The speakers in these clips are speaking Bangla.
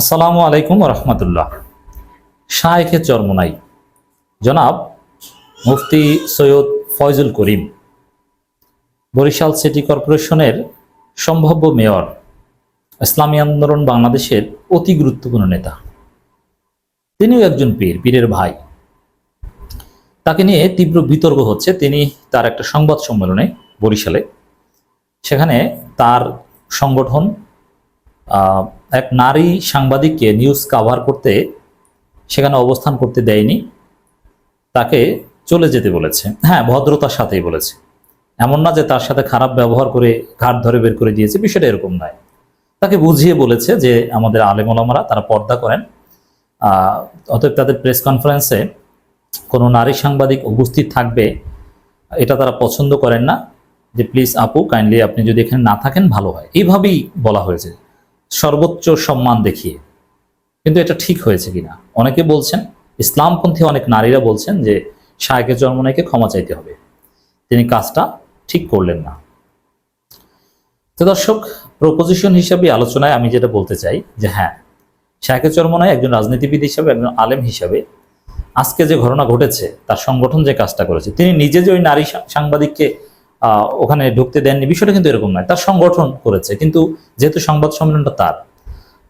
আসসালামু আলাইকুম রহমতুল্লাহ। শাহেখে চরমনাই জনাব মুফতি সৈয়দ ফয়জুল করিম, বরিশাল সিটি কর্পোরেশনের সম্ভাব্য মেয়র, ইসলামী আন্দোলন বাংলাদেশের অতি গুরুত্বপূর্ণ নেতা। তিনিও একজন পীর, পীরের ভাই। তাকে নিয়ে তীব্র বিতর্ক হচ্ছে। তিনি তার একটা সংবাদ সম্মেলনে বরিশালে। সেখানে তার সংগঠন এক নারী সাংবাদিককে নিউজ কাভার করতে, সেখানে অবস্থান করতে দেয়নি। তাকে চলে যেতে বলেছে। হ্যাঁ ভদ্রতার সাথেই বলেছে। এমন না যে তার সাথে খারাপ ব্যবহার করে ঘাট ধরে বের করে দিয়েছে, বিষয়টা এরকম নয়। তাকে বুঝিয়ে বলেছে যে আমাদের আলেমলামারা তারা পর্দা করেন। অতএব তাদের প্রেস কনফারেন্সে কোনো নারী সাংবাদিক উপস্থিত থাকবে, এটা তারা পছন্দ করেন না। যে প্লিজ আপু কাইন্ডলি আপনি যদি এখানে না থাকেন, ভালো হয়। এইভাবেই বলা হয়েছে। সর্বোচ্চ সম্মান দেখিয়ে। কিন্তু এটা ঠিক হয়েছে কিনা? অনেকে বলছেন, ইসলামপন্থী অনেক নারীরা বলছেন যে শায়কে জন্মনাইকে ক্ষমা চাইতে হবে। তিনি কাজটা ঠিক করলেন না। তো দর্শক প্রপোজিশন হিসাবে আলোচনায় আমি যেটা বলতে চাই যে হ্যাঁ শায়কে চরমনাই একজন রাজনীতিবিদ হিসাবে, একজন আলেম হিসাবে। আজকে যে ঘটনা ঘটেছে, তার সংগঠন যে কাজটা করেছে, তিনি নিজে যে ওই নারী সাংবাদিককে ওখানে ঢুকতে দেননি। বিষয়টা কিন্তু এরকম নয়। তার সংগঠন করেছে, কিন্তু যেহেতু সংবাদ সম্মেলনটা তার,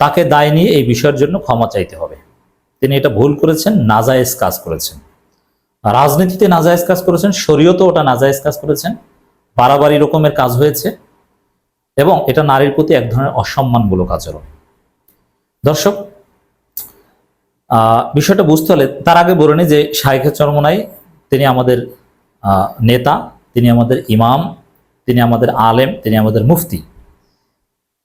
তাকে দায় নিয়ে এই বিষয়ের জন্য ক্ষমা চাইতে হবে। তিনি এটা ভুল করেছেন, নাজায়েজ কাজ করেছেন। রাজনীতিতে নাজায়েজ কাজ করেছেন শরীয়তে ওটা নাজায়েজ কাজ করেছেন। বাড়াবাড়ি রকমের কাজ হয়েছে এবং এটা নারীর প্রতি এক ধরনের অসম্মানমূলক আচরণ। দর্শক বিষয়টা বুঝতে হলে তার আগে বলে যে শাহেখের চরমনাই তিনি আমাদের নেতা। তিনি আমাদের ইমাম, তিনি আমাদের আলেম, তিনি আমাদের মুফতি।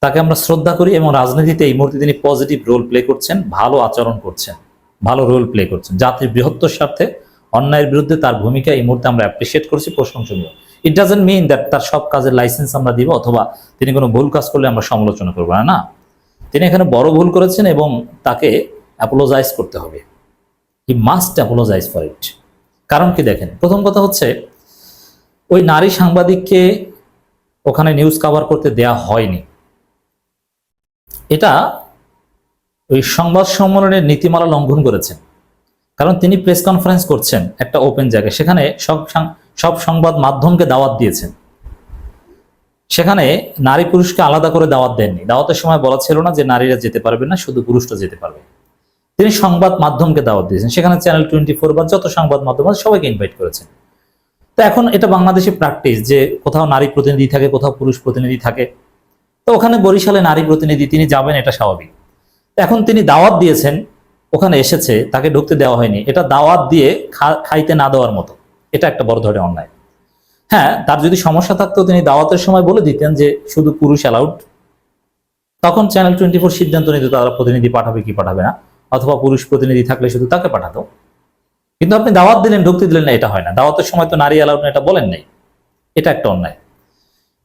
তাকে আমরা শ্রদ্ধা করি এবং রাজনীতিতে এই মুহূর্তে তিনি পজিটিভ রোল প্লে করছেন, ভালো আচরণ করছেন, ভালো রোল প্লে করছেন। জাতির বৃহত্তর স্বার্থে অন্যায়ের বিরুদ্ধে তার ভূমিকা এই মুহূর্তে আমরা অ্যাপ্রিসিয়েট করছি প্রশংসনীয়। ইট ডাজেন্ট মিন দ্যাট তার সব কাজের লাইসেন্স আমরা দিব অথবা তিনি কোনো ভুল কাজ করলে আমরা সমালোচনা করব না তিনি এখানে বড় ভুল করেছেন এবং তাকে অ্যাপোলোজাইজ করতে হবে। He must apologise for it কারণ কি দেখেন? প্রথম কথা হচ্ছে ওই নারী সাংবাদিককে ওখানে নিউজ কভার করতে দেয়া হয়নি। এটা ওই সংবাদ সম্মেলনের নীতিমালা লঙ্ঘন করেছেন। কারণ তিনি প্রেস কনফারেন্স করছেন একটা ওপেন জায়গায়। সেখানে সব সব সংবাদ মাধ্যমকে দাওয়াত দিয়েছেন। সেখানে নারী পুরুষকে আলাদা করে দাওয়াত দেননি। দাওয়াতের সময় বলা ছিল না যে নারীরা যেতে পারবে না, শুধু পুরুষরা যেতে পারবে। তিনি সংবাদ মাধ্যমকে দাওয়াত দিয়েছেন। সেখানে চ্যানেল টোয়েন্টি ফোর বা যত সংবাদ মাধ্যম আছে, সবাইকে ইনভাইট করেছেন। তো এখন এটা বাংলাদেশে প্র্যাকটিস যে কোথাও নারী প্রতিনিধি থাকে, কোথাও পুরুষ প্রতিনিধি থাকে। তো ওখানে বরিশালে নারী প্রতিনিধি, তিনি যাবেন, এটা স্বাভাবিক। এখন তিনি দাওয়াত দিয়েছেন, ওখানে এসেছে, তাকে ঢুকতে দেওয়া হয়নি। এটা দাওয়াত দিয়ে খাইতে না দেওয়ার মতো। এটা একটা বড় ধরনের অন্যায়। হ্যাঁ তার যদি সমস্যা থাকতো, তিনি দাওয়াতের সময় বলে দিতেন যে শুধু পুরুষ অ্যালাউড তখন চ্যানেল টোয়েন্টি ফোর সিদ্ধান্ত নিত তারা প্রতিনিধি পাঠাবে কি পাঠাবে না? অথবা পুরুষ প্রতিনিধি থাকলে শুধু তাকে পাঠাতো। কিন্তু আপনি দাওয়াত দিলেন, ঢুকতে দিলেন না, এটা হয় না। দাওয়াতের সময় তো নারী অ্যালাউড এটা বলেন নাই। এটা একটা অন্যায়।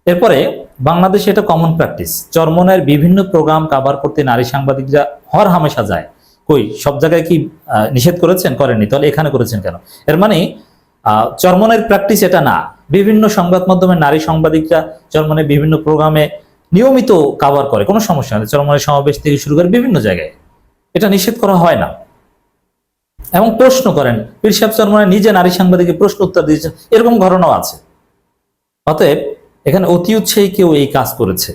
এরপরে, বাংলাদেশে এটা কমন প্র্যাকটিস চরমনের বিভিন্ন প্রোগ্রাম কাভার করতে নারী সাংবাদিকরা হর হামেশা যায়। কই, সব জায়গায় কি নিষেধ করেছেন? করেননি। তাহলে এখানে করেছেন কেন? এর মানে চরমনের প্র্যাকটিস এটা না। বিভিন্ন সংবাদ মাধ্যমে নারী সাংবাদিকরা চরমনের বিভিন্ন প্রোগ্রামে নিয়মিত কাভার করে। কোনো সমস্যা নেই। চরমনের সমাবেশ থেকে শুরু করে বিভিন্ন জায়গায়। এটা নিষেধ করা হয় না। এবং প্রশ্ন করেন, পীর সাহেব চরমনের নিজে নারী সাংবাদিককে প্রশ্ন উত্তর দিয়েছেন, এরকম ঘটনাও আছে। অতএব এখানে অতি উৎসাহী কেউ এই কাজ করেছে,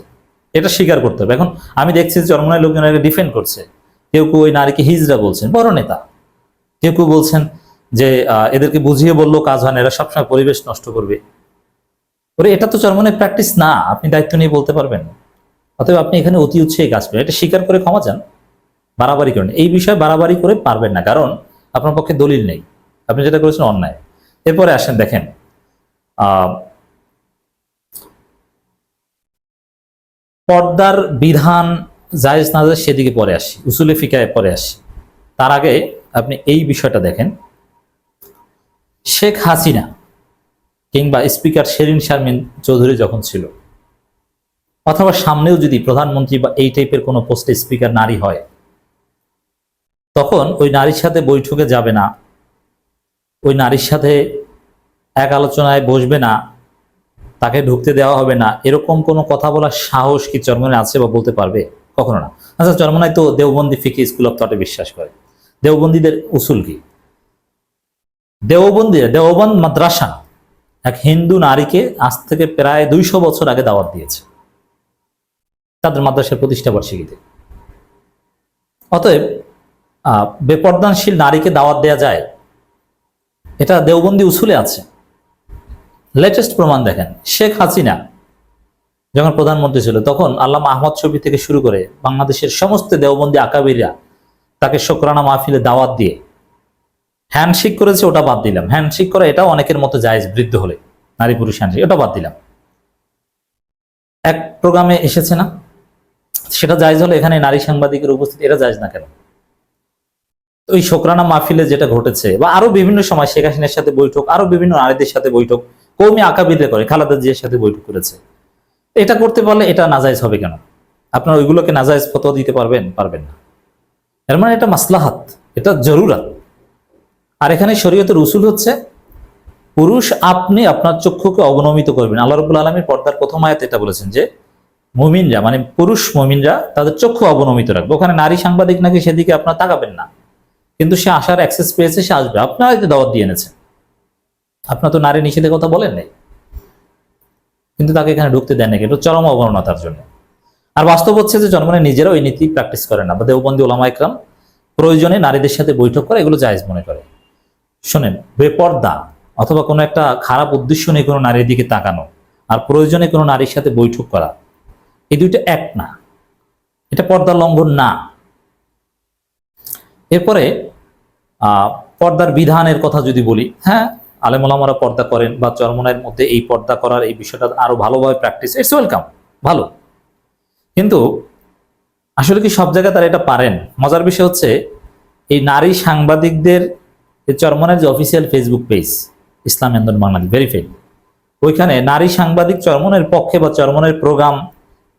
এটা স্বীকার করতে হবে। এখন আমি দেখছি চরমনায় লোকজন ডিফেন্ড করছে। কেউ কেউ ওই নারীকে হিজরা বলছেন, বড় নেতা। কেউ কেউ বলছেন যে এদেরকে বুঝিয়ে বলল কাজ হয় না, এরা সবসময় পরিবেশ নষ্ট করবে। এটা তো চরমনের প্র্যাকটিস না, আপনি দায়িত্ব নিয়ে বলতে পারবেন। অতএব আপনি এখানে অতি উৎসাহী কাজ করেন, এটা স্বীকার করে ক্ষমা চান, বাড়াবাড়ি করেন। এই বিষয়ে বাড়াবাড়ি করে পারবেন না, কারণ আপনার পক্ষে দলিল নেই। আপনি যেটা করেছেন অন্যায়। এরপরে আসেন, দেখেন পর্দার বিধান জায়েজ না জায়েজ সেদিকে পরে আসি, উসুলে ফিকায় পরে আসি। তার আগে আপনি এই বিষয়টা দেখেন। শেখ হাসিনা কিংবা স্পিকার শেরিন শারমিন চৌধুরী যখন ছিল, অথবা সামনেও যদি প্রধানমন্ত্রী বা এই টাইপের কোনো পোস্টে স্পিকার নারী হয় তখন ওই নারীর সাথে বৈঠকে যাবে না। ওই নারীর সাথে এক আলোচনায় বসবে না। তাকে ঢুকতে দেওয়া হবে না। এরকম কোনো কথা বলার সাহস কি চরমনে আছে বা বলতে পারবে? কখনো না। আচ্ছা চরমনায় তো দেওবন্দি ফিকি স্কুল অফ থটে বিশ্বাস করে। দেওবন্দীদের উসুল কি? দেওবন্দি, দেওবন্দ মাদ্রাসা এক হিন্দু নারীকে আজ থেকে প্রায় দুইশো বছর আগে দাওয়াত দিয়েছে। তাদের মাদ্রাসার প্রতিষ্ঠা বার্ষিকীতে। অতএব বেপর্দানশীল নারীকে দাওয়াত দেয়া যায়। এটা দেওবন্দি উসুলে আছে। লেটেস্ট প্রমাণ দেখেন, শেখ হাসিনা যখন প্রধানমন্ত্রী ছিল, তখন আল্লামা আহমদ শফি থেকে শুরু করে বাংলাদেশের সমস্ত দেওবন্দি আকাবিরা তাকে শোকরানা মাহফিলে দাওয়াত দিয়ে হ্যান্ডশেক করেছে, ওটা বাদ দিলাম। হ্যান্ডশেক করা এটাও অনেকের মতো জায়েজ বৃদ্ধ হলে, নারী পুরুষ হ্যান্ডশেক, ওটা বাদ দিলাম। এক প্রোগ্রামে এসেছে না? সেটা জায়েজ হলে এখানে নারী সাংবাদিকের উপস্থিতি, এটা জায়েজ না কেন? ওই শোকরানা মাহফিলে যেটা ঘটেছে, বা আরও বিভিন্ন সময় শেখ হাসিনার সাথে বৈঠক, আরও বিভিন্ন নারীদের সাথে বৈঠক কৌমি আকাবিদে করে, খালাদা জিয়ার সাথে বৈঠক করেছে। এটা করতে পারলে এটা নাজাইজ হবে কেন? আপনার ওইগুলোকে নাজাইজ ফতোয়া দিতে পারবেন পারবেন না। এর মানে এটা মাসলাহাত, এটা জরুরাত। আর এখানে শরীয়তের উসুল হচ্ছে, পুরুষ আপনি আপনার চক্ষুকে অবনমিত করবেন। আল্লাহ রবুল আলমীর পর্দার প্রথম আয়াত এটা বলেছেন যে, মুমিনরা মানে পুরুষ মুমিনরা তাদের চক্ষু অবনমিত রাখবে। ওখানে নারী সাংবাদিক নাকি সেদিকে আপনার তাকাবেন না। কিন্তু সে আসার অ্যাক্সেস পেয়েছে, সে আসবে। আপনারা হয়তো দাওয়াত দিয়ে এনেছেন আপনার তো নারী নিষেধের কথা বলেন নাই। কিন্তু তাকে এখানে ঢুকতে দেন নাকি এটা চরম অবমাননার জন্য। আর বাস্তব হচ্ছে যে জন্মনে নিজেরা ওই নীতি প্র্যাকটিস করে না। বা দেওবন্দি ওলামা ইকরাম প্রয়োজনে নারীদের সাথে বৈঠক করে, এগুলো জায়েজ মনে করে। শোনেন, বেপর্দা অথবা কোনো একটা খারাপ উদ্দেশ্য নিয়ে কোনো নারীর দিকে তাকানো আর প্রয়োজনে কোনো নারীর সাথে বৈঠক করা, এই দুইটা এক না। এটা পর্দা লঙ্ঘন না। এরপরে পর্দার বিধানের কথা যদি বলি হ্যাঁ আলেমুলামারা পর্দা করেন বা চরমনের মধ্যে এই পর্দা করার এই বিষয়টা আরও ভালোভাবে প্র্যাকটিস ইটস ওয়েলকাম ভালো। কিন্তু আসলে কি সব জায়গায় তারা এটা পারেন? মজার বিষয় হচ্ছে, এই নারী সাংবাদিকদের চরমনের যে অফিসিয়াল ফেসবুক পেজ ইসলাম আন্দোলন বাংলাদেশ ভেরিফাইড ওইখানে নারী সাংবাদিক চরমনের পক্ষে বা চরমনের প্রোগ্রাম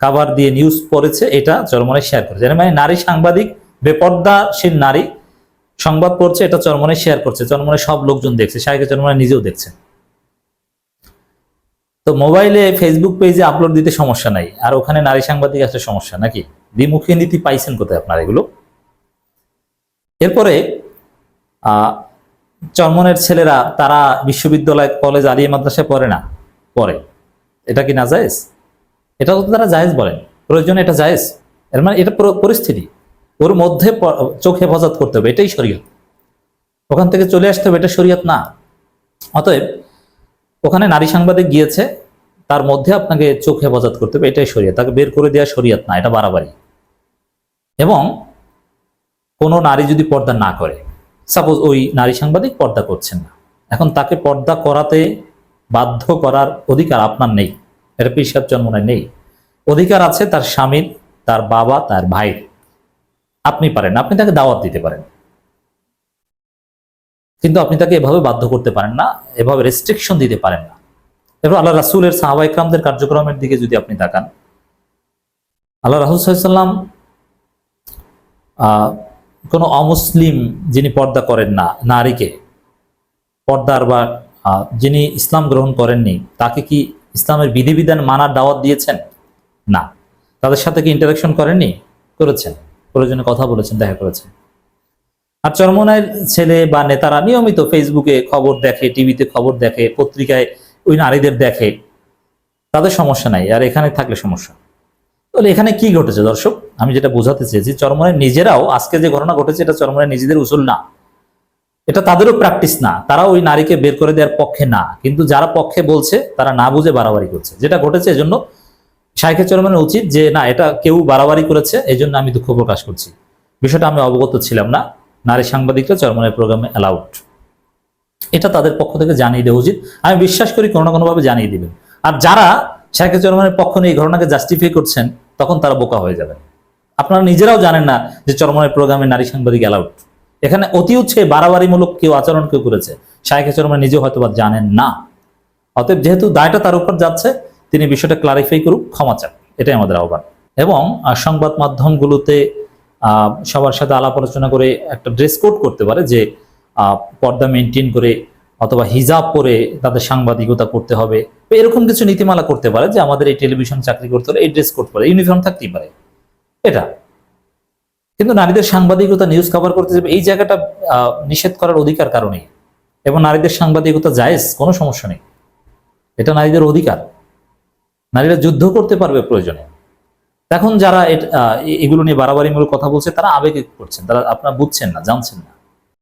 কাভার দিয়ে নিউজ পড়েছে, এটা চরমনে শেয়ার করেছে। মানে নারী সাংবাদিক, বেপর্দাশীল নারী সংবাদ পড়ছে, এটা চরমনে শেয়ার করছে চরমনে সব লোকজন দেখছে, শাহেকে চরমনে নিজেও দেখছে। তো মোবাইলে ফেসবুক পেজে আপলোড দিতে সমস্যা নাই, আর ওখানে নারী সাংবাদিক আসলে সমস্যা, নাকি? দ্বিমুখী নীতি পাইছেন কোথায় আপনারা এগুলো? এরপরে চরমনের ছেলেরা, তারা বিশ্ববিদ্যালয়, কলেজ, আলিয়া মাদ্রাসায় পড়ে না? পড়ে। এটা কি না জায়েজ? এটা তো তারা জায়েজ বলেন। প্রয়োজনে এটা জায়েজ। এর মানে এটা পরিস্থিতি। ওর মধ্যে চোখ হেফাজত করতে হবে, এটাই শরীয়ত। ওখান থেকে চলে আসতে হবে, এটা শরীয়ত না। অতএব, ওখানে নারী সাংবাদিক গিয়েছে, তার মধ্যে আপনাকে চোখ হেফাজত করতে হবে, এটাই শরীয়ত। তাকে বের করে দেওয়া শরীয়ত না, এটা বাড়াবাড়ি। এবং কোনো নারী যদি পর্দা না করে সাপোজ ওই নারী সাংবাদিক পর্দা করছেন না, এখন তাকে পর্দা করাতে বাধ্য করার অধিকার আপনার নেই এটা পেশাব জন্মনায় নেই। অধিকার আছে তার স্বামীর, তার বাবা, তার ভাইয়ের। আপনি পারেন আপনি তাকে দাওয়াত দিতে পারেন। কিন্তু আপনি তাকে এভাবে বাধ্য করতে পারেন না, এভাবে রেস্ট্রিকশন দিতে পারেন না। এবার আল্লাহ রাসুলের সাহাবা ইকরামদের কার্যক্রমের দিকে যদি আপনি তাকান, আল্লাহ রাহুল সাল্লাম আহ কোনো অমুসলিম যিনি পর্দা করেন না, নারীকে, পর্দার বা যিনি ইসলাম গ্রহণ করেননি, তাকে কি ইসলামের বিধিবিধান মানার দাওয়াত দিয়েছেন? না। তাদের সাথে কি ইন্টারাকশন করেননি? করেছেন। প্রয়োজনে কথা বলেছেন, দেখা করেছেন। আর চরমনায়ের ছেলে বা নেতারা নিয়মিত ফেসবুকে খবর দেখে, টিভিতে খবর দেখে, পত্রিকায় ওই নারীদের দেখে, তাদের সমস্যা নাই, আর এখানে থাকলে সমস্যা। তাহলে এখানে কি ঘটেছে দর্শক? আমি যেটা বোঝাতে চেয়েছি চরমনের নিজেরাও আজকে যে ঘটনা ঘটেছে, এটা চরমনের নিজেদের উসুল না। এটা তাদেরও প্র্যাকটিস না তারা ওই নারীকে বের করে দেওয়ার পক্ষে না। কিন্তু যারা পক্ষে বলছে, তারা না বুঝে বাড়াবাড়ি করছে। যেটা ঘটেছে এজন্য শাইখে চরমানের উচিত যে, না, এটা কেউ বাড়াবাড়ি করেছে এই জন্য আমি দুঃখ প্রকাশ করছি। বিষয়টা আমি অবগত ছিলাম না। নারী সাংবাদিকরা চরমনের প্রোগ্রামে অ্যালাউড এটা তাদের পক্ষ থেকে জানিয়ে দেওয়া উচিত। আমি বিশ্বাস করি কোনো না কোনোভাবে জানিয়ে দিবেন। আর যারা শাইখে চরমানের পক্ষ নিয়ে এই ঘটনাকে জাস্টিফাই করছেন, তখন তারা বোকা হয়ে যাবেন। আপনারা নিজেরাও জানেন না যে চরমনের প্রোগ্রামে নারী সাংবাদিক অ্যালাউড এখানে অতি উচ্ছে বাড়াবাড়িমূলক কেউ আচরণ কেউ করেছে। শাইখে চরমান নিজেও হয়তো জানেন না। অতএব যেহেতু দায়টা তার উপর যাচ্ছে তিনি বিষয়টা ক্লারিফাই করুক, ক্ষমা চান। এটাই আমাদের আহ্বান। এবং সংবাদ মাধ্যমগুলোতে সবার সাথে আলাপ আলোচনা করে একটা ড্রেস কোড করতে পারে যে পর্দা মেনটেন করে অথবা হিজাব পরে তাদের সাংবাদিকতা করতে হবে এরকম কিছু নীতিমালা করতে পারে যে আমাদের এই টেলিভিশন চাকরি করতে হলে এই ড্রেস কোড পরে ইউনিফর্ম থাকতেই পারে। এটা। কিন্তু নারীদের সাংবাদিকতা নিউজ কভার করতে যাবে, এই জায়গাটা নিষেধ করার অধিকার কারণেই এবং নারীদের সাংবাদিকতা জায়েজ, কোনো সমস্যা নেই। এটা নারীদের অধিকার। নারীরা যুদ্ধ করতে পারবে প্রয়োজনে। এখন যারা এগুলো নিয়ে বাড়াবাড়িমূলক কথা বলছে, তারা আবেগে করছেন তারা আপনারা বুঝছেন না, জানছেন না।